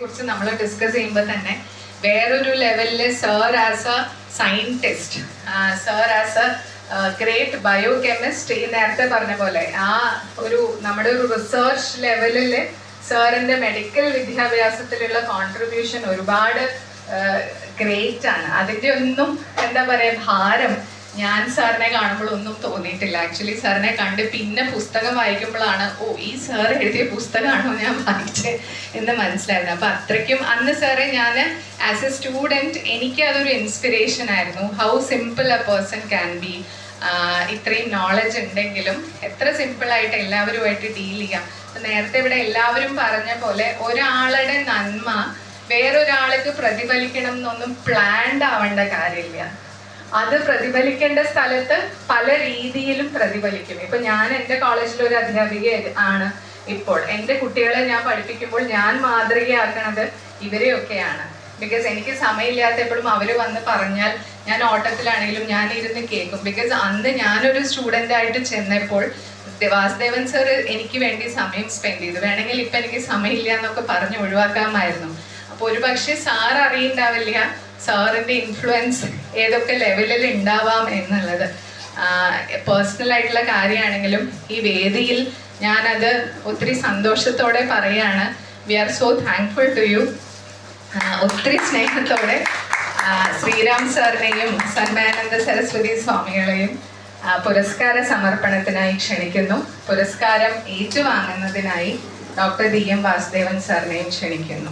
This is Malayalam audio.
കുറിച്ച് നമ്മൾ ഡിസ്കസ് ചെയ്യുമ്പോൾ തന്നെ വേറൊരു ലെവലിൽ sir as a scientist sir as a great biochemist ഈ നേരത്തെ പറഞ്ഞ പോലെ ആ ഒരു നമ്മുടെ ഒരു റിസർച്ച് ലെവലിൽ സാറിന്റെ മെഡിക്കൽ വിദ്യാഭ്യാസത്തിലുള്ള കോൺട്രിബ്യൂഷൻ ഒരുപാട് ഗ്രേറ്റ് ആണ്. അതിന്റെ ഒന്നും എന്താ പറയുക ഭാരം ഞാൻ സാറിനെ കാണുമ്പോൾ ഒന്നും തോന്നിയിട്ടില്ല. ആക്ച്വലി സാറിനെ കണ്ട് പിന്നെ പുസ്തകം വായിക്കുമ്പോഴാണ് ഓ ഈ സാർ എഴുതിയ പുസ്തകമാണോ ഞാൻ വായിച്ചത് എന്ന് മനസ്സിലായിരുന്നു അപ്പൊ അത്രയ്ക്കും അന്ന് സാറെ ഞാൻ ആസ് എ സ്റ്റുഡന്റ് എനിക്ക് അതൊരു ഇൻസ്പിറേഷൻ ആയിരുന്നു. How simple a person can be ഇത്രയും നോളജ് ഉണ്ടെങ്കിലും എത്ര സിമ്പിൾ ആയിട്ട് എല്ലാവരുമായിട്ട് ഡീൽ ചെയ്യാം. നേരത്തെ ഇവിടെ എല്ലാവരും പറഞ്ഞ പോലെ ഒരാളുടെ നന്മ വേറൊരാൾക്ക് പ്രതിഫലിക്കണം എന്നൊന്നും പ്ലാൻഡ് ആവേണ്ട കാര്യമില്ല. അത് പ്രതിഫലിക്കേണ്ട സ്ഥലത്ത് പല രീതിയിലും പ്രതിഫലിക്കും ഇപ്പൊ ഞാൻ എന്റെ കോളേജിൽ ഒരു അധ്യാപിക ആണ് ഇപ്പോൾ. എന്റെ കുട്ടികളെ ഞാൻ പഠിപ്പിക്കുമ്പോൾ ഞാൻ മാതൃകയാക്കണത് ഇവരെയൊക്കെയാണ്. ബിക്കോസ് എനിക്ക് സമയമില്ലാത്തപ്പോഴും അവർ വന്ന് പറഞ്ഞാൽ ഞാൻ ഓട്ടത്തിലാണെങ്കിലും ഞാൻ ഇരുന്ന് കേൾക്കും. ബിക്കോസ് അന്ന് ഞാനൊരു സ്റ്റുഡന്റ് ആയിട്ട് ചെന്നപ്പോൾ വാസുദേവൻ സർ എനിക്ക് വേണ്ടി സമയം സ്പെൻഡ് ചെയ്തു. വേണമെങ്കിൽ ഇപ്പം എനിക്ക് സമയമില്ല എന്നൊക്കെ പറഞ്ഞ് ഒഴിവാക്കാമായിരുന്നു. അപ്പോൾ ഒരു പക്ഷേ സാർ അറിയണ്ടാവില്ല. സാറിന്റെ ഇൻഫ്ലുവൻസ് ഏതൊക്കെ ലെവലിൽ ഉണ്ടാവാം എന്നുള്ളത്. പേഴ്സണൽ ആയിട്ടുള്ള കാര്യമാണെങ്കിലും ഈ വേദിയിൽ ഞാനത് ഒത്തിരി സന്തോഷത്തോടെ പറയാണ്. We are so thankful to you ഒത്തിരി സ്നേഹത്തോടെ ശ്രീരാം സാറിനെയും സന്മാനന്ദ സരസ്വതി സ്വാമികളെയും പുരസ്കാര സമർപ്പണത്തിനായി ക്ഷണിക്കുന്നു. പുരസ്കാരം ഏറ്റുവാങ്ങുന്നതിനായി ഡോക്ടർ ഡി എം വാസുദേവൻ സാറിനെയും ക്ഷണിക്കുന്നു.